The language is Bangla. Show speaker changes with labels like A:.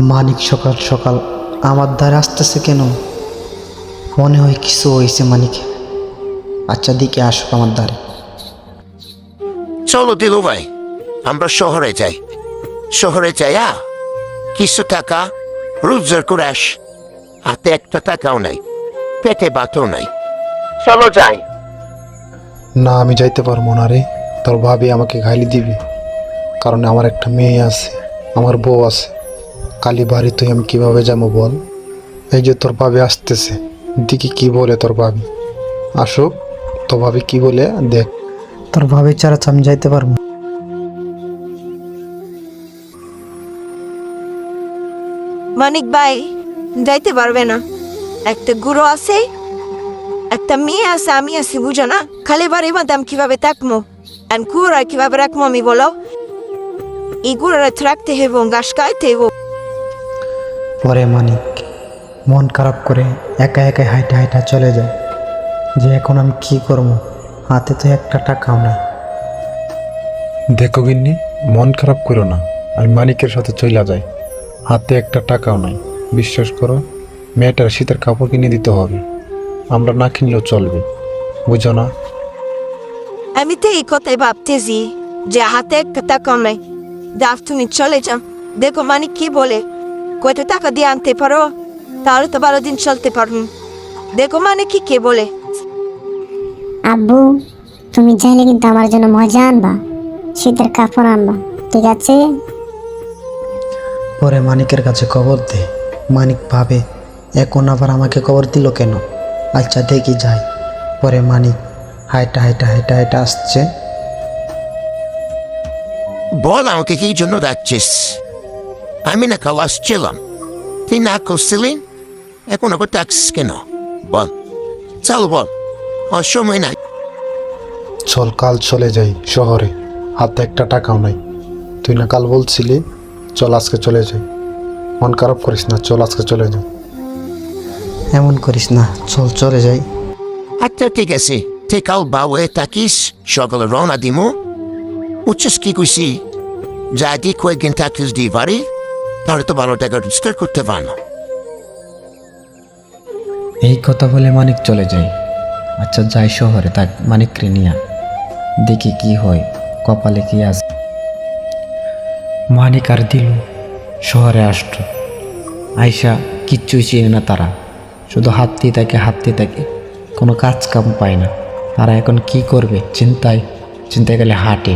A: মানিক সকাল সকাল আমার দ্বারে আসতেছে কেন? মনে হয় কিছু হয়েছে মানিকে আচ্ছা দিকে আসো আমার দ্বারে।
B: চলো দিলু ভাই আমরা শহরে যাই। শহরে যাইয়া কিছু টাকা রোজগার করে আস। হাতে একটা টাকাও নাই পেটে বাতও নাই। চলো যাই।
C: না আমি যাইতে পারব না রে। তোর ভাবি আমাকে গালি দিবে। কারণ আমার একটা মেয়ে আছে আমার বউ আছে। কালী বাড়ি তুই আমি কীভাবে যাব বল? এই যে তোর ভাবি আসতেছে দিকে কি বলে তোর ভাবি। আসুক তোর ভাবি কি বলে দেখ।
A: তোর ভাবে ছাড়া আমি যাইতে পারব
D: মানিক ভাই যাইতে পারবে না। একটা গুরু আছে একটা মেয়ে আছে আমি আছি বুঝো না? খালি বাড়ি বাদাম কীভাবে থাকব? আর কুড়া কীভাবে রাখব আমি বলো? এই গুড়ারা রাখতে হেব গাছ খাইতে হইব
A: পরে মানিক মন খারাপ করে একা একা হাইটা হাইটা চলে যায়। যে এখন আমি কি করব? হাতে তো একটা টাকাও নাই।
C: দেখো গিন্নি মন খারাপ করো না। আমি মানিকের সাথে চইলা যাই। হাতে একটা টাকাও নাই। বিশ্বাস করো মেয়েটার শীতের কাপড় কিনে দিতে হবে। আমরা না কিনলেও চলবে। বুঝো না?
D: আমি তো এই কথাই ভাবতেছি যে হাতে একটা টাকা নাই। দাফ তুমি চলে যাও। দেখো মানিক কি বলে। কত টাকা দিয়ে আনতে পারো? তাহলে তো বারো দিন চলতে পারুন দেখো মানে কি কে বলে?
E: আব্বু তুমি চাইলে কিন্তু আমার জন্য মজা আনবা শীতের কাপড় আনবা ঠিক আছে?
A: পরে মানিকের কাছে খবর দে। মানিক ভাবে এখন আবার আমাকে খবর দিল কেন? আচ্ছা দেখি যাই। পরে মানিক হাইটা হাইটা হাইটা হাইটা আসছে।
B: বল আমাকে কি জন্য ডাকছিস? আমি না কাল আসছিলাম তুই না করছিলি এখন আবার ডাকছিস কেন বল চল বল আর সময় নাই
C: চল কাল চলে যাই শহরে। হাতে একটা টাকাও নাই। তুই না কাল বলছিলি চল আজকে চলে যাই। মন খারাপ করিস না চল আজকে চলে যাই।
A: এমন করিস না চল চলে যাই।
B: আচ্ছা ঠিক আছে। তুই কাল বাউয়ে থাকিস সকালে রওনা দিমু। উচ্চস কি কইছি? যদি কয়েকদিন থাকিস দি বাড়ি। তাহলে তো ভালো টাকা রোজগার করতে পারো
F: এই কথা বলে মানিক চলে যায়। আচ্ছা যাই শহরে তাক মানিক নিয়া দেখি কি হয়, কপালে কি আছে। মানিক আর দিল শহরে আসত আয়সা কিচ্ছুই চিনে না তারা। শুধু হাততেই থাকে হাততেই থাকে। কোনো কাজ কাম পায় না। তারা এখন কি করবে, চিন্তায় চিন্তায় গেলে হাটে।